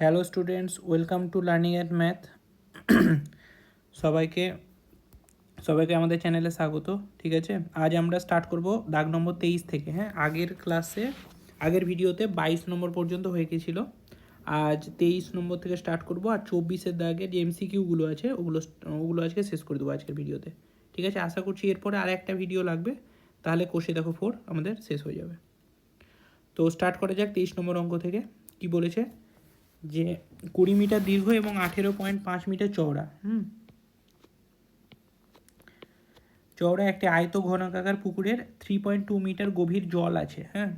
Hello students, welcome to learning at math. সবাইকে সবাইকে আমাদের চ্যানেলে স্বাগত, ঠিক আছে? আজ আমরা স্টার্ট করব দাগ নম্বর তেইশ থেকে হ্যাঁ? আগের ক্লাসে, আগের ভিডিওতে বাইশ নম্বর পর্যন্ত হয়ে গেছিল। আজ তেইশ নম্বর থেকে স্টার্ট করব আর চব্বিশের দাগে যে এমসিকিউগুলো আছে, ওগুলো ওগুলো আজকে শেষ করে দেবো আজকের ভিডিওতে, ঠিক আছে? আশা করছি এরপরে আর একটা ভিডিও লাগবে, তাহলে কোষে দেখো ফোর আমাদের শেষ হয়ে যাবে। তো স্টার্ট করা যাক তেইশ নম্বর অঙ্ক থেকে, কি বলেছে? যে কুড়ি মিটার দীর্ঘ এবং আঠেরো পয়েন্ট পাঁচ মিটার চওড়া, হুম? চওড়া একটি আয়ত ঘনকাকার পুকুরের থ্রি পয়েন্ট টু মিটার গভীর জল আছে হ্যাঁ?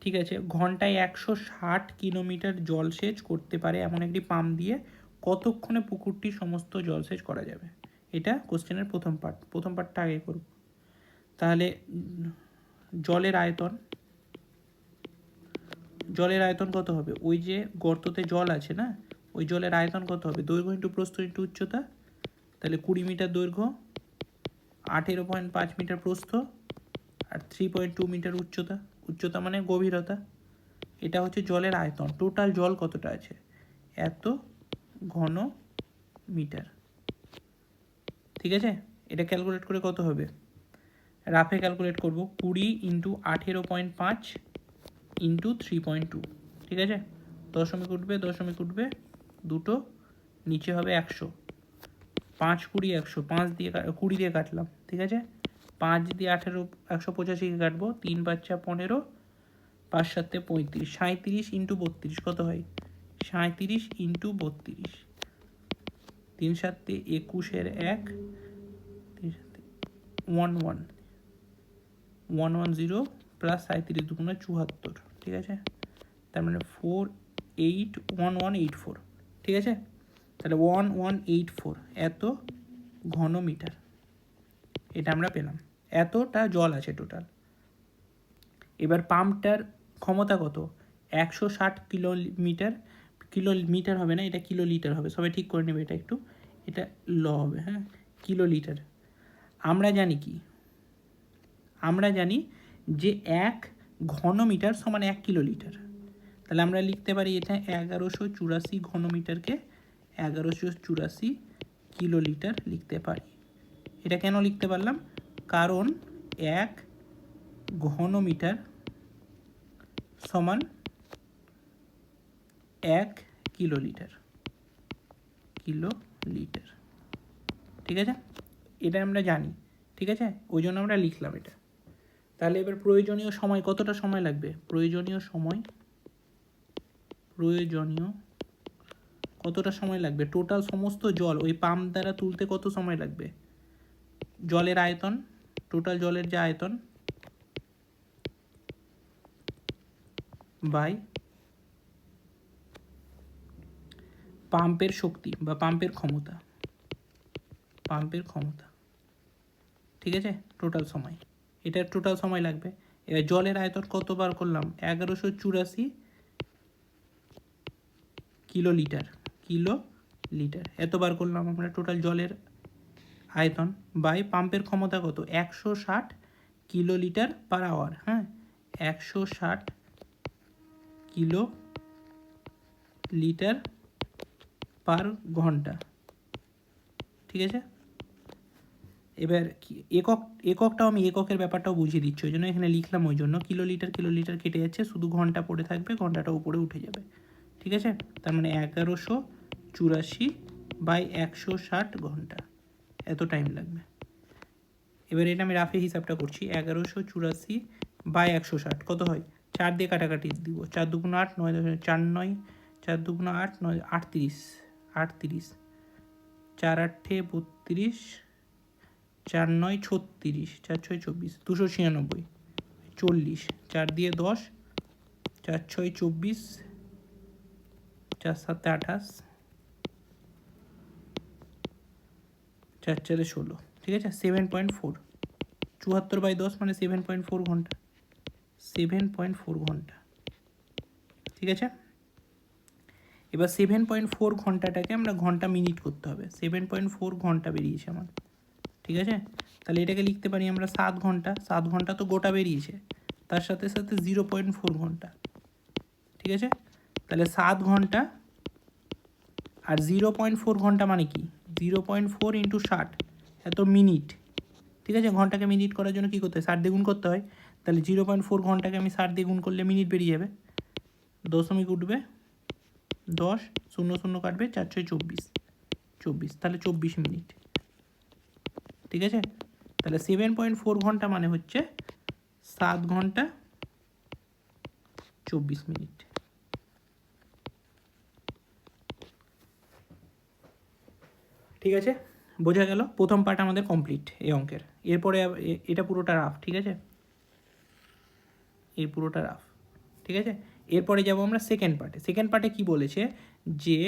ঠিক আছে, ঘন্টায় একশো ষাট কিলোমিটার জলসেচ করতে পারে এমন একটি পাম্প দিয়ে কতক্ষণে পুকুরটি সমস্ত জলসেচ করা যাবে? এটা কোশ্চেনের প্রথম পার্ট প্রথম পার্টটা আগে করব। তাহলে জলের আয়তন জলের আয়তন কত হবে? ওই যে গর্ততে জল আছে না? ওই জলের আয়তন কত হবে? দৈর্ঘ্য ইন্টু প্রস্থ ইন্টু উচ্চতা। তাহলে কুড়ি মিটার দৈর্ঘ্য, আঠেরো পয়েন্ট পাঁচ মিটার প্রস্থ, আর থ্রি পয়েন্ট টু মিটার উচ্চতা। উচ্চতা মানে গভীরতা। এটা হচ্ছে জলের আয়তন। টোটাল জল কতটা আছে? এত ঘন মিটার। ঠিক আছে? এটা ক্যালকুলেট করে কত হবে? রাফে ক্যালকুলেট করব। কুড়ি ইন্টু আঠেরো পয়েন্ট পাঁচ ইন্টু থ্রি পয়েন্ট টু ঠিক আছে? দশমিক উঠবে দশমিক উঠবে, দুটো, নিচে হবে একশো। পাঁচ কুড়ি একশো, পাঁচ দিয়ে কুড়ি দিয়ে কাটলাম, ঠিক আছে? পাঁচ দিয়ে আঠেরো, একশো পঁচাশিকে কাটবো, তিন বাচ্চা পনেরো, পাঁচ সাতে পঁয়ত্রিশ সাঁত্রিশ ইন্টু বত্রিশ, কত হয়? সাঁত্রিশ ইন্টু বত্রিশ। তিন সাতে একুশের এক, তিন সাতে one one one one zero, plus সাঁত্রিশ দুগুণে চুয়াত্তর। ঠিক আছে? তার মানে four eight one one eight four ঠিক আছে? তাহলে ওয়ান ওয়ান এইট ফোর এত ঘন মিটার এটা আমরা পেলাম। এতটা জল আছে টোটাল এবার পাম্পটার ক্ষমতা কত? একশো ষাট কিলোমিটার কিলো মিটার হবে না? এটা কিলো লিটার হবে। সবাই ঠিক করে নেবে এটা একটু। এটা ল হবে হ্যাঁ? কিলো লিটার আমরা জানি কি? আমরা জানি যে এক ঘন মিটার সমান এক কিলো লিটার তাহলে আমরা লিখতে পারি এটা এগারোশো চুরাশি ঘন মিটারকে এগারোশো চুরাশি কিলো লিটার লিখতে পারি। এটা কেন লিখতে পারলাম? কারণ এক ঘন মিটার সমান এক কিলো লিটার কিলো লিটার ঠিক আছে? এটা আমরা জানি। ঠিক আছে? ওই জন্য আমরা লিখলাম এটা। তাহলে এবার প্রয়োজনীয় সময় কতটা সময় লাগবে? প্রয়োজনীয় সময়? প্রয়োজনীয় কতটা সময় লাগবে? টোটাল সমস্ত জল ওই পাম্প দ্বারা তুলতে কত সময় লাগবে? জলের আয়তন? টোটাল জলের যে আয়তন? বাই পাম্পের শক্তি বা পাম্পের ক্ষমতা। পাম্পের ক্ষমতা। ঠিক আছে? টোটাল সময়। এটার টোটাল সময় লাগবে। এবার জলের আয়তন কতবার করলাম? এগারোশো চুরাশি কিলো লিটার কিলো লিটার এতবার করলাম আমরা টোটাল জলের আয়তন বাই পাম্পের ক্ষমতা কত? একশো ষাট কিলো লিটার পার আওয়ার হ্যাঁ? একশো ষাট কিলো লিটার পার ঘণ্টা। ঠিক আছে? এবার একক, এককটাও আমি এককের ব্যাপারটাও বুঝিয়ে দিচ্ছি, ওই জন্য এখানে লিখলাম ওই জন্য। কিলো লিটার কিলো লিটার কেটে যাচ্ছে, শুধু ঘণ্টা পড়ে থাকবে, ঘন্টাটা উপরে উঠে যাবে। ঠিক আছে? তার মানে এগারোশো চুরাশি বাই একশো ষাট ঘণ্টা। এত টাইম লাগবে। এবার এটা আমি রাফে হিসাবটা করছি, এগারোশো চুরাশি বাই একশো ষাট, কত হয়? চার দিয়ে কাটাকাটি দিব, চার দুগুণ আট, নয় দশমিক চার নয়, চার দুগুণ আট, নয়, আটত্রিশ আটত্রিশ, চার আটে বত্রিশ চার নয় ছত্রিশ, চার ছয় চব্বিশ, দুশো ছিয়ানব্বই, চল্লিশ, চার দিয়ে দশ, চার ছয় চব্বিশ, চার সাতে আঠাশ, চার চারে ষোলো, ঠিক আছে? সেভেন পয়েন্ট ফোর চুয়াত্তর বাই দশ মানে সেভেন পয়েন্ট ফোর ঘণ্টা সেভেন পয়েন্ট ফোর ঘণ্টা, ঠিক আছে? এবার সেভেন পয়েন্ট ফোর ঘন্টাটাকে আমরা ঘণ্টা মিনিট করতে হবে। সেভেন পয়েন্ট ফোর ঘণ্টা বেরিয়েছে আমার। ঠিক আছে? তাহলে এটাকে লিখতে পারি আমরা সাত ঘণ্টা। সাত ঘণ্টা তো গোটা বেরিয়েছে। তার সাথে সাথে জিরো পয়েন্ট ফোর ঘণ্টা। ঠিক আছে? তাহলে সাত ঘণ্টা আর জিরো পয়েন্ট ফোর ঘণ্টা মানে কি? জিরো পয়েন্ট ফোর ইন্টু ষাট, এত মিনিট। ঠিক আছে? ঘন্টাকে মিনিট করার জন্য কী করতে হয়? ষাট দিয়ে গুণ করতে হয়। তাহলে জিরো পয়েন্ট ফোর ঘন্টাকে আমি ষাট দিয়ে গুণ করলে মিনিট বেরিয়ে যাবে। দশমিক উঠবে দশ, শূন্য শূন্য কাটবে চার ছয় চব্বিশ। চব্বিশ, তাহলে চব্বিশ মিনিট। ঠিক আছে? তাহলে সেভেন পয়েন্ট ফোর ঘণ্টা মানে হচ্ছে সাত ঘণ্টা চব্বিশ মিনিট। ঠিক আছে? বোঝা গেল? প্রথম পার্ট আমাদের কমপ্লিট এই অঙ্কের। এরপরে এটা পুরোটা রাফ ঠিক আছে? এই পুরোটা রাফ ঠিক আছে? এরপরে যাব আমরা সেকেন্ড পার্টে সেকেন্ড পার্টে কি বলেছে? যে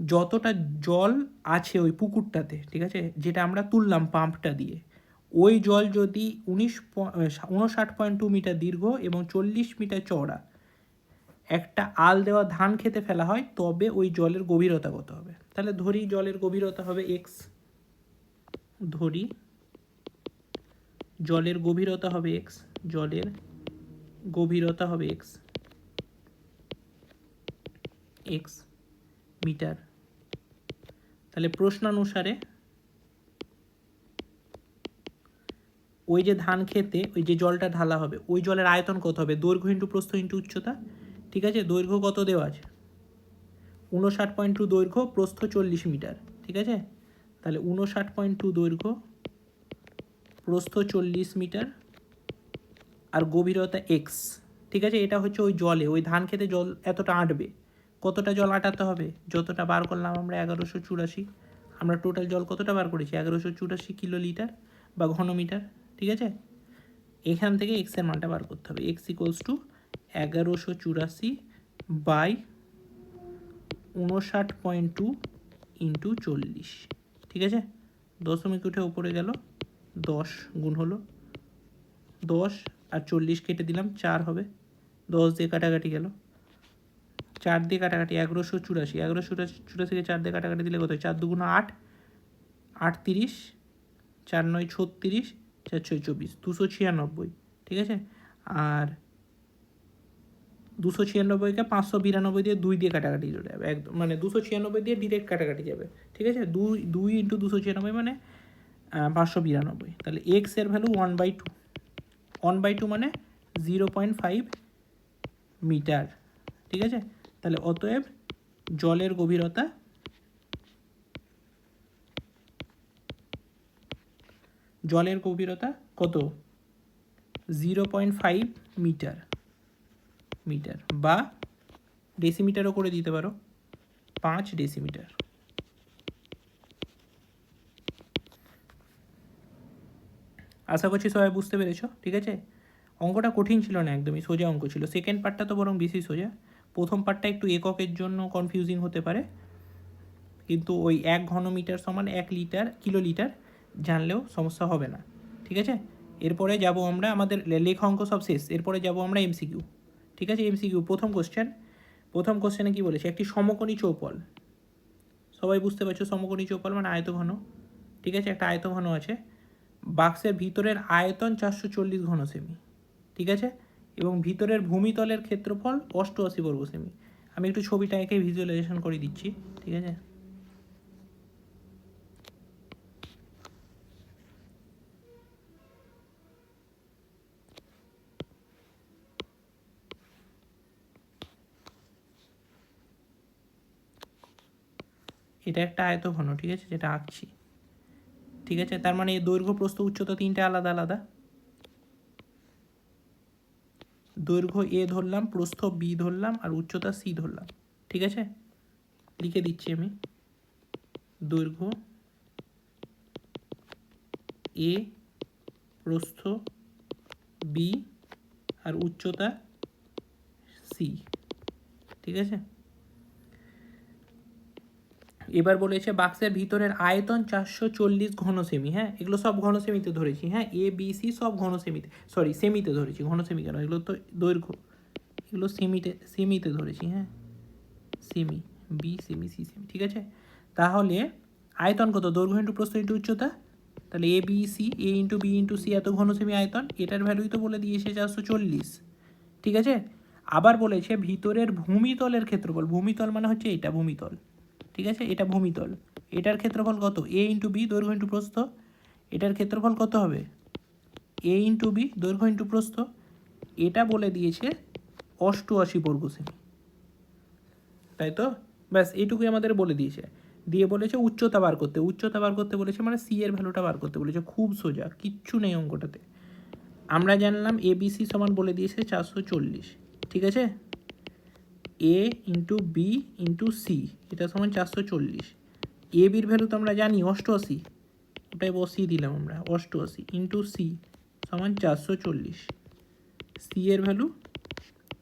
যতটা জল আছে ওই পুকুরটাতে, ঠিক আছে? যেটা আমরা তুললাম পাম্পটা দিয়ে। ওই জল যদি উনিশ উনষাট পয়েন্ট টু মিটার দীর্ঘ এবং চল্লিশ মিটার চওড়া, একটা আল দেওয়া ধান খেতে ফেলা হয়, তবে ওই জলের গভীরতা কত হবে? তাহলে ধরি জলের গভীরতা হবে এক্স ধরি জলের গভীরতা হবে এক্স জলের গভীরতা হবে এক্স এক্স মিটার। তাহলে প্রশ্নানুসারে ওই যে ধান খেতে, ওই যে জলটা ঢালা হবে, ওই জলের আয়তন কত হবে? দৈর্ঘ্য ইন্টু প্রস্থ ইন্টু উচ্চতা। ঠিক আছে? দৈর্ঘ্য কত দেওয়া আছে? উনষাট পয়েন্ট টু দৈর্ঘ্য, প্রস্থ চল্লিশ মিটার। ঠিক আছে? তাহলে উনষাট পয়েন্ট টু দৈর্ঘ্য, প্রস্থ চল্লিশ মিটার আর গভীরতা এক্স ঠিক আছে? এটা হচ্ছে ওই জলে, ওই ধান খেতে জল এতটা আঁটবে। কতটা জল আটাতে হবে? যতটা বার করলাম আমরা এগারোশো চুরাশি। আমরা টোটাল জল কতটা বার করেছি? এগারোশো চুরাশি কিলো লিটার বা ঘনমিটার, ঠিক আছে? এখান থেকে এক্সের মানটা বার করতে হবে। এক্স ইকোয়ালস টু এগারোশো চুরাশি বাই উনষাট পয়েন্ট টু ইন্টু চল্লিশ। ঠিক আছে? দশমিক উঠে উপরে গেল, দশ গুণ হলো দশ আর চল্লিশ কেটে দিলাম, চার হবে। দশ দিয়ে কাটাকাটি গেল। চার দিয়ে কাটাকাটি, এগারোশো চুরাশি। এগারোশো চুরাশিকে চার দিয়ে কাটাকাটি দিলে কত? চার দুগুণ আট আট তিরিশ, চার নয় ছত্রিশ, চার ছয় চব্বিশ, দুশো ছিয়ানব্বই। ঠিক আছে? আর দুশো ছিয়ানব্বইকে পাঁচশো বিরানব্বই দিয়ে দুই দিয়ে কাটাকাটি চলে যাবে। একদম মানে দুশো ছিয়ানব্বই দিয়ে ডিরেক্ট কাটাকাটি যাবে। ঠিক আছে? দুই দুই ইন্টু দুশো ছিয়ানব্বই মানে পাঁচশো বিরানব্বই। তাহলে এক্সের value one by two one by two মানে জিরো পয়েন্ট ফাইভ মিটার। ঠিক আছে? তাহলে অতএব জলের গভীরতা জলের গভীরতা কত? Zero point five metre. Metre বা ডেসিমিটারও করে দিতে পারো। পাঁচ ডেসিমিটার আশা করছি সবাই বুঝতে পেরেছ, ঠিক আছে? অঙ্কটা কঠিন ছিল না একদমই, সোজা অঙ্ক ছিল। সেকেন্ড পার্টটা তো বরং বেশি সোজা। প্রথম পার্টটা একটু এককের জন্য কনফিউজিং হতে পারে। কিন্তু ওই এক ঘনমিটার সমান এক লিটার কিলো লিটার জানলেও সমস্যা হবে না। ঠিক আছে? এরপরে যাব আমরা আমাদের লেখা অঙ্ক সব শেষ। এরপরে যাব আমরা এমসিকিউ ঠিক আছে এমসিকিউ প্রথম কোশ্চেন প্রথম কোশ্চেনে কি বলেছে? একটি সমকোণী চৌপল সবাই বুঝতে পারছ সমকোণী চৌপল মানে আয়তঘন। ঠিক আছে, একটা আয়তঘন আছে। বাক্সের ভিতরের আয়তন চারশো চল্লিশ ঘন সেমি ঠিক আছে? এবং ভিতরের ভূমিতলের ক্ষেত্রফল অষ্টআশি বর্গ সেমি আমি একটু ছবিটা এঁকে ভিজুয়ালাইজেশন করে দিচ্ছি, ঠিক আছে? এটা একটা আয়ত আয়তঘন, ঠিক আছে? যেটা আঁকছি। ঠিক আছে? তার মানে দৈর্ঘ্য প্রস্থ উচ্চতা তিনটে আলাদা আলাদা। দৈর্ঘ্য এ ধরলাম, প্রস্থ বি ধরলাম আর উচ্চতা সি ধরলাম। ঠিক আছে? লিখে দিচ্ছি আমি। দৈর্ঘ্য এ প্রস্থ বি আর উচ্চতা সি ঠিক আছে? এবার বলেছে বাক্সের ভিতরের আয়তন চারশো চল্লিশ ঘন সেমি হ্যাঁ? এগুলো সব ঘন সেমিতে ধরেছি হ্যাঁ? এ বি সি সব ঘন সেমিতে সরি সেমিতে ধরেছি ঘন সেমি কেন? এগুলো তো দৈর্ঘ্য। এগুলো সেমিতে সেমিতে ধরেছি হ্যাঁ? সেমি বি সেমি সি সেমি, ঠিক আছে? তাহলে আয়তন কত? দৈর্ঘ্য ইন্টু প্রস্থ ইন্টু উচ্চতা? তাহলে A B C A into B into C এত ঘন সেমি আয়তন, এটার ভ্যালুই তো বলে দিয়েছে চারশো চল্লিশ, ঠিক আছে? আবার বলেছে ভিতরের ভূমিতলের ক্ষেত্রফল, ভূমিতল মানে হচ্ছে এটা, ভূমিতল। ঠিক আছে? এটা ভূমিতল। এটার ক্ষেত্রফল কত? এ ইন্টু বি দৈর্ঘ্য ইন্টু প্রস্থ। এটার ক্ষেত্রফল কত হবে? এ ইন্টু বি দৈর্ঘ্য ইন্টু প্রস্থ। এটা বলে দিয়েছে অষ্টআশি বর্গ সেমি। তাই তো? ব্যাস, এইটুকুই আমাদের বলে দিয়েছে। দিয়ে বলেছে উচ্চতা বার করতে। উচ্চতা বার করতে বলেছে মানে সি এর ভ্যালুটা বার করতে বলেছে। খুব সোজা, কিচ্ছু নেই অঙ্কটাতে। আমরা জানলাম এবিসি সমান বলে দিয়েছে চারশো চল্লিশ। ঠিক আছে? A into B into C এটা সমান চারশো চল্লিশ। এ বির ভ্যালু তো আমরা জানি অষ্টআশি। ওটাই বসিয়ে দিলাম আমরা, অষ্টআশি ইন্টু সি সমান চারশো চল্লিশ। সি এর ভ্যালু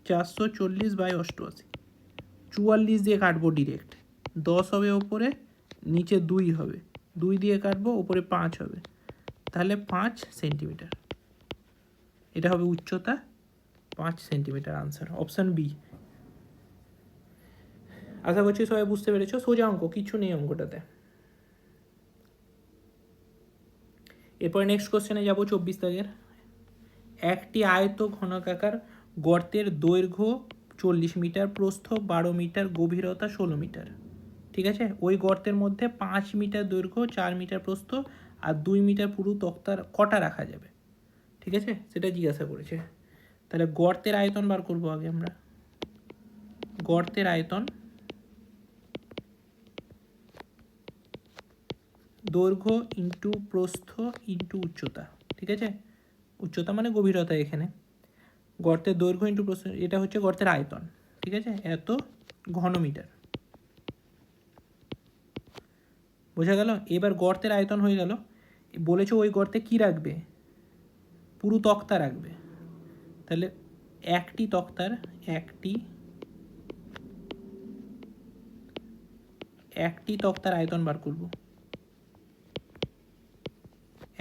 চারশো চল্লিশ বাই অষ্টআশি। চুয়াল্লিশ দিয়ে কাটবো ডিরেক্ট দশ হবে ওপরে, নিচে দুই হবে। দুই দিয়ে কাটবো, ওপরে পাঁচ হবে। তাহলে পাঁচ সেন্টিমিটার এটা হবে উচ্চতা, পাঁচ সেন্টিমিটার আনসার অপশান বি আশা করছি সবাই বুঝতে পেরেছ। সোজা অঙ্ক কিছু নেই অঙ্কটাতে। এরপরে নেক্সট কোশ্চেনে যাব চব্বিশ তারিখের একটি আয়ত ঘনকাকার গর্তের দৈর্ঘ্য চল্লিশ মিটার, প্রস্থ বারো মিটার, গভীরতা ষোলো মিটার। ঠিক আছে? ওই গর্তের মধ্যে পাঁচ মিটার দৈর্ঘ্য, চার মিটার প্রস্থ আর দুই মিটার পুরু তক্তার কটা রাখা যাবে? ঠিক আছে? সেটা জিজ্ঞাসা করেছে। তাহলে গর্তের আয়তন বার করব আগে আমরা। গর্তের আয়তন দৈর্ঘ্য ইন্টু প্রস্থ ইন্টু উচ্চতা, ঠিক আছে? উচ্চতা মানে গভীরতা এখানে। গর্তের দৈর্ঘ্য ইন্টু প্রস্থ, এটা হচ্ছে গর্তের আয়তন, ঠিক আছে? এত ঘনমিটার বোঝা গেল? এবার গর্তের আয়তন হয়ে গেল। বলেছে ওই গর্তে কি রাখবে? পুরো তক্তা রাখবে। তাহলে একটি তক্তার একটি একটি তক্তার আয়তন বার করব।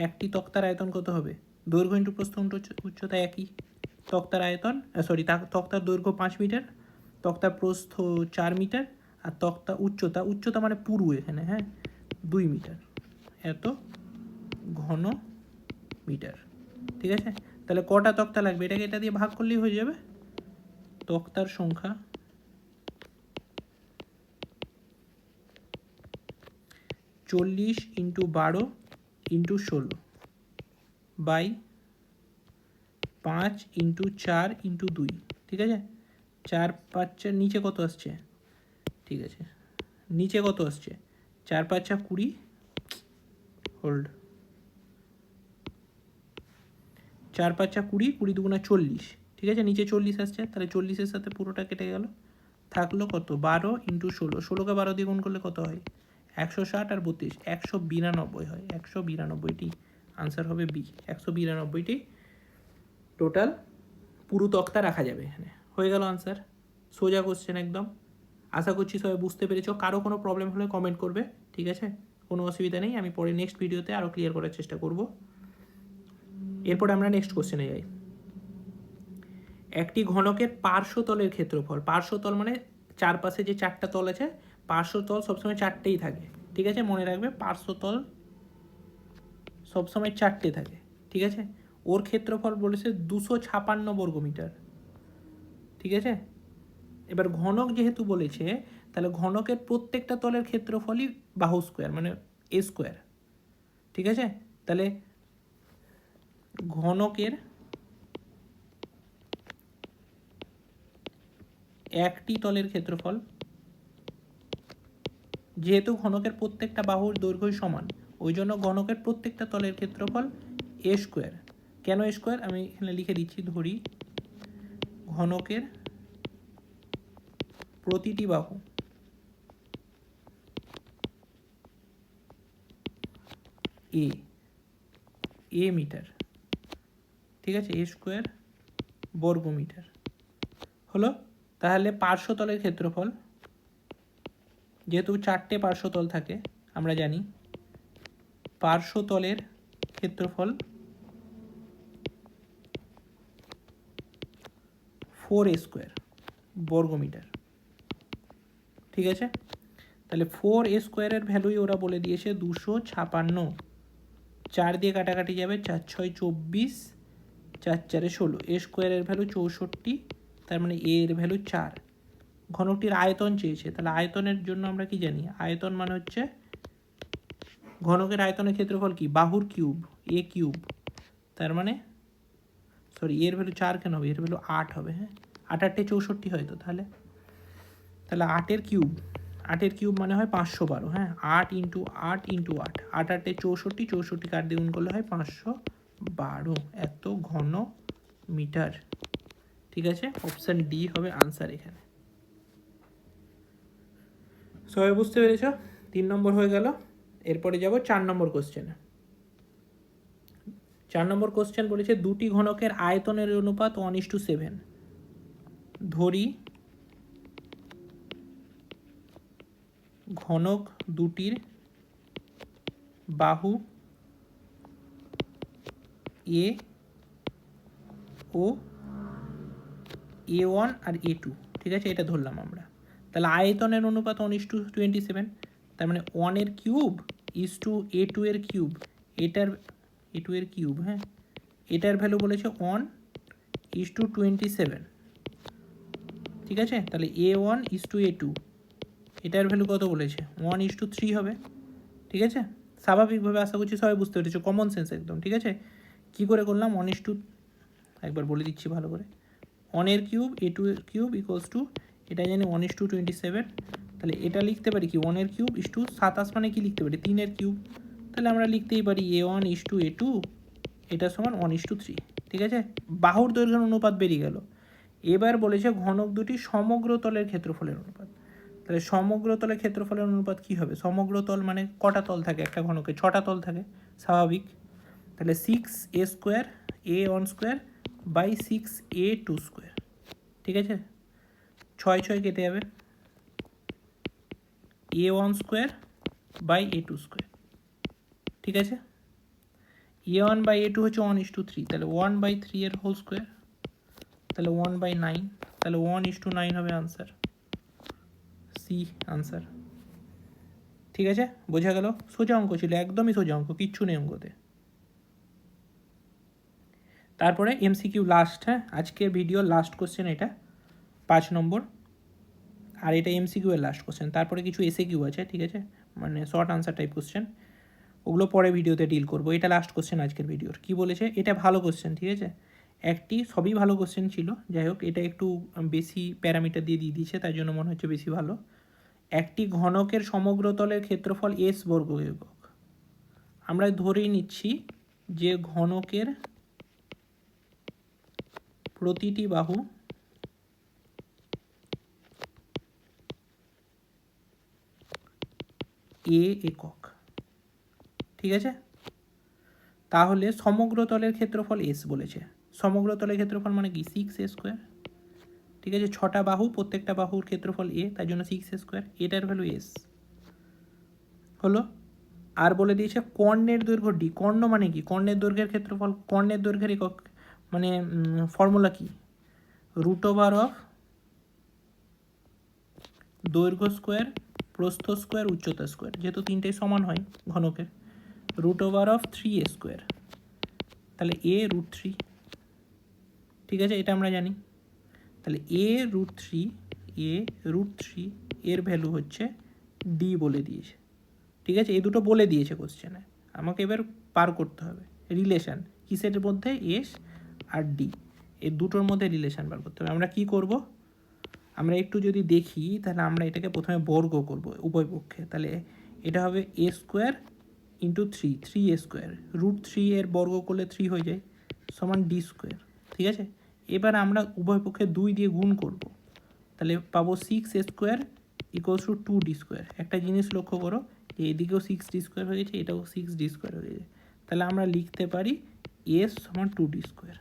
একটি তক্তার আয়তন কত হবে? দৈর্ঘ্য ইন্টু প্রস্থ উচ্চতা একই। তক্তার আয়তন সরি তক্তার দৈর্ঘ্য পাঁচ মিটার, তক্তার প্রস্থ চার মিটার, আর তক্তা উচ্চতা উচ্চতা মানে পুরু এখানে হ্যাঁ? দুই মিটার। এত ঘন মিটার। ঠিক আছে? তাহলে কটা তক্তা লাগবে? এটাকে এটা দিয়ে ভাগ করলেই হয়ে যাবে। তক্তার সংখ্যা চল্লিশ ইন্টু বারো ইন্টু ষোলো বাই পাঁচ ইন্টু চার ইন্টু দুই, ঠিক আছে? চার পাঁচ নিচে কত আসছে? ঠিক আছে। নিচে কত আসছে? চার পাঁচ চা কুড়ি হোল্ড চার পাঁচ চা কুড়ি কুড়ি দুগুণা চল্লিশ, ঠিক আছে? নিচে চল্লিশ আসছে, তাহলে চল্লিশের সাথে পুরোটা কেটে গেল। থাকল কত? বারো ইন্টু ষোলো। ষোলোকে বারো দিয়ে গুণ করলে কত হয়? একশো ষাট আর বত্রিশ, একশো বিরানব্বই হয়। একশো বিরানব্বইটি আনসার হবে বি একশো বিরানব্বইটি টোটাল পুরো তক্তা রাখা যাবে এখানে। হয়ে গেল আনসার সোজা কোশ্চেন একদম। আশা করছি সবাই বুঝতে পেরেছ। কারও কোনো প্রবলেম হলে কমেন্ট করবে, ঠিক আছে? কোনো অসুবিধা নেই। আমি পরে নেক্সট ভিডিওতে আরও ক্লিয়ার করার চেষ্টা করব। এরপরে আমরা নেক্সট কোশ্চেনে যাই। একটি ঘনকের পার্শ্বতলের ক্ষেত্রফল। পার্শ্বতল মানে চারপাশে যে চারটা তল আছে পার্শ্বতল সবসময় চারটেই থাকে, ঠিক আছে? মনে রাখবে পার্শ্বতল সবসময় চারটে থাকে, ঠিক আছে? ওর ক্ষেত্রফল বলেছে দুশো ছাপান্ন বর্গমিটার ঠিক আছে? এবার ঘনক যেহেতু বলেছে, তাহলে ঘনকের প্রত্যেকটা তলের ক্ষেত্রফলই বাহু স্কোয়ার মানে এ স্কোয়ার ঠিক আছে? তাহলে ঘনকের একটি তলের ক্ষেত্রফল যেহেতু ঘনকের প্রত্যেকটা বাহুর দৈর্ঘ্যই সমান, ওই জন্য ঘনকের প্রত্যেকটা তলের ক্ষেত্রফল এ স্কোয়ার কেন এ স্কোয়ার আমি এখানে লিখে দিচ্ছি, ধরি, ঘনকের প্রতিটি বাহু এ এ মিটার ঠিক আছে এ স্কোয়ার বর্গ মিটার হলো? তাহলে পার্শ্বতলের ক্ষেত্রফল যেহেতু চারটে পার্শ্বতল থাকে, আমরা জানি পার্শ্বতলের ক্ষেত্রফল ফোর এ স্কোয়ার বর্গমিটার। ঠিক আছে? তাহলে ফোর এ স্কোয়ারের ভ্যালুই ওরা বলে দিয়েছে দুশো ছাপান্ন। চার দিয়ে কাটাকাটি যাবে চার ছয় চব্বিশ, চার চারে ষোলো। এ স্কোয়ারের ভ্যালু চৌষট্টি, তার মানে এ এর ভ্যালু চার। ঘনকটির আয়তন চেয়েছে। তাহলে আয়তনের জন্য আমরা কি জানি? আয়তন মানে হচ্ছে ঘনকের আয়তনের ক্ষেত্রফল কি? বাহুর কিউব, এ কিউব। তার মানে সরি এর ভ্যালু চার কেন হবে? এর ভ্যালু আট হবে হ্যাঁ? আট আটটে চৌষট্টি হয়তো তাহলে? তাহলে আটের কিউব আটের কিউব মানে হয় পাঁচশো বারো হ্যাঁ? আট ইন্টু আট ইন্টু আট। আট আটে চৌষট্টি চৌষট্টি কাট দিয়ে গুণ করলে হয়? পাঁচশো বারো। এত ঘন মিটার। ঠিক আছে? অপশান ডি হবে আনসার এখানে। সবাই বুঝতে পেরেছ? তিন নম্বর হয়ে গেল। এরপরে যাব চার নম্বর কোশ্চেনে চার নম্বর কোশ্চেন বলেছে, দুটি ঘনকের আয়তনের অনুপাত ওয়ান ইস টু সেভেন ধরি, ঘনক দুটির বাহু এ ও এ ওয়ান আর এ টু ঠিক আছে, এটা ধরলাম আমরা। তাহলে আয়তনের অনুপাত one is to twenty seven তার মানে ওয়ানের cube is to A two এর কিউব এটার এ টু এর কিউব হ্যাঁ? এটার ভ্যালু বলেছে one is to twenty seven ঠিক আছে? তাহলে A one is to A two এটার ভ্যালু কত বলেছে? ওয়ান ইস টু থ্রি হবে, ঠিক আছে? স্বাভাবিকভাবে আশা করছি সবাই বুঝতে পেরেছ কমন সেন্স একদম, ঠিক আছে? কী করে করলাম? ওয়ান ইস টু একবার বলে দিচ্ছি ভালো করে ওয়ানের cube A two cube equals to এটা জানি one is to twenty seven তাহলে এটা লিখতে পারি কি? ওয়ানের কিউব ইস টু সাতাশ মানে কি লিখতে পারি? তিনের কিউব তাহলে আমরা লিখতেই পারি A one is to A two এটা সমান ওয়ান ইস টু থ্রি ঠিক আছে? বাহুর দৈর্ঘ্যের অনুপাত বেরিয়ে গেল। এবার বলেছে ঘনক দুটি সমগ্র তলের ক্ষেত্রফলের অনুপাত। তাহলে সমগ্র তলের ক্ষেত্রফলের অনুপাত কী হবে? সমগ্র তল মানে কটা তল থাকে? একটা ঘনকে ছটা তল থাকে। স্বাভাবিক। তাহলে six A square A one square by six A two square ঠিক আছে? ছয় ছয় কেটে যাবে। A one square by A two square ঠিক আছে? A one by A two হচ্ছে ওয়ান ইস টু থ্রি তাহলে ওয়ান বাই থ্রি এর হোল স্কোয়ার তাহলে ওয়ান বাই নাইন তাহলে ওয়ান ইস টু নাইন হবে আনসার সি আনসার ঠিক আছে? বোঝা গেল? সোজা অঙ্ক ছিল, একদমই সোজা অঙ্ক, কিচ্ছু নেই অঙ্কতে। তারপরে এমসিকিউ লাস্ট হ্যাঁ? আজকের ভিডিও লাস্ট কোশ্চেন এটা। পাঁচ নম্বর। আর এটা এমসিকিউ এর লাস্ট কোশ্চেন তারপরে কিছু এসে কিউ আছে, ঠিক আছে? মানে শর্ট আনসার টাইপ কোশ্চেন ওগুলো পরে ভিডিওতে ডিল করব। এটা লাস্ট কোশ্চেন আজকের ভিডিওর কি বলেছে? এটা ভালো কোশ্চেন ঠিক আছে? একটি সবই ভালো কোশ্চেন ছিল। যাই হোক, এটা একটু বেশি প্যারামিটার দিয়ে দিয়ে দিয়েছে, তাই জন্য মনে হচ্ছে বেশি ভালো। একটি ঘনকের সমগ্র তলের ক্ষেত্রফল এস বর্গ একক আমরা ধরেই নিচ্ছি যে ঘনকের প্রতিটি বাহু এ একক। ঠিক আছে? তাহলে সমগ্র তলের ক্ষেত্রফল এস বলেছে। সমগ্র তলের ক্ষেত্রফল মানে কি? সিক্স এ স্কোয়ার ঠিক আছে? ছটা বাহু, প্রত্যেকটা বাহুর ক্ষেত্রফল এ তাই জন্য সিক্স স্কোয়ার এটার ভ্যালু এস হলো? আর বলে দিয়েছে কর্ণের দৈর্ঘ্য ডি কর্ণ মানে কি? কর্ণের দৈর্ঘ্যের ক্ষেত্রফল, কর্ণের দৈর্ঘ্যের একক মানে ফর্মুলা কি? রুট ওভার অফ দৈর্ঘ্য স্কোয়ার প্রস্থ স্কোয়ার, উচ্চতা স্কোয়ার, যেহেতু তিনটেই সমান হয় ঘনকের root over of three A square তাহলে এ রুট থ্রি ঠিক আছে? এটা আমরা জানি। তাহলে A root three A root three এর ভ্যালু হচ্ছে ডি বলে দিয়েছে। ঠিক আছে? এই দুটো বলে দিয়েছে কোশ্চেনে আমাকে এবার পার করতে হবে। রিলেশান কিসের মধ্যে এস আর ডি এই দুটোর মধ্যে রিলেশান বার করতে হবে। আমরা কি করব? আমরা একটু যদি দেখি, তাহলে আমরা এটাকে প্রথমে বর্গ করব উভয় পক্ষে। তাহলে এটা হবে A square into three three A square root three এর বর্গ করলে থ্রি হয়ে যায়, সমান ডি স্কোয়ার ঠিক আছে? এবার আমরা উভয় পক্ষে দুই দিয়ে গুণ করব। তাহলে পাবো six A square equals to two D square একটা জিনিস লক্ষ্য করো, যে এদিকেও সিক্স ডি স্কোয়ার হয়ে গেছে, এটাও সিক্স ডি স্কোয়ার হয়ে গেছে। তাহলে আমরা লিখতে পারি এস সমান টু ডি স্কোয়ার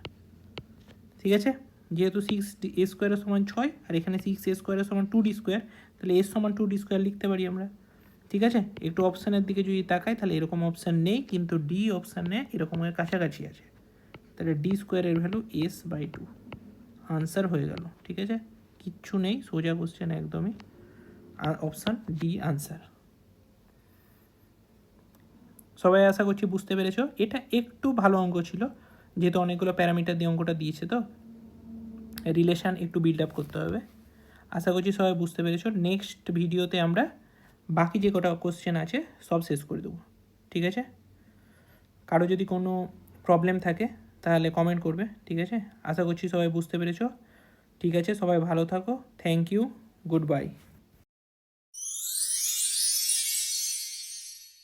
ঠিক আছে? যেহেতু সিক্স এ স্কোয়ারের সমান ছয়, আর এখানে সিক্স এ স্কোয়ারের সমান টু ডি স্কোয়ার তাহলে এস সমান টু ডি স্কোয়ার লিখতে পারি আমরা। ঠিক আছে? একটু অপশানের দিকে যদি তাকাই, তাহলে এরকম অপশান নেই, কিন্তু ডি অপশানে এরকমের কাছাকাছি আছে। তাহলে ডি স্কোয়ারের value S by two answer হয়ে গেল, ঠিক আছে? কিচ্ছু নেই, সোজা কোশ্চেন একদমই। আর অপশান ডি আনসার সবাই আশা করছি বুঝতে পেরেছ? এটা একটু ভালো অঙ্ক ছিল, যেহেতু অনেকগুলো প্যারামিটার দিয়ে অঙ্কটা দিয়েছে তো। রিলেশান একটু বিল্ড আপ করতে হবে। আশা করছি সবাই বুঝতে পেরেছ। নেক্সট ভিডিওতে আমরা বাকি যে কটা কোশ্চেন আছে, সব শেষ করে দেবো। ঠিক আছে? কারও যদি কোনো প্রবলেম থাকে, তাহলে কমেন্ট করবে। ঠিক আছে? আশা করছি সবাই বুঝতে পেরেছ। ঠিক আছে? সবাই ভালো থাকো। Thank you good bye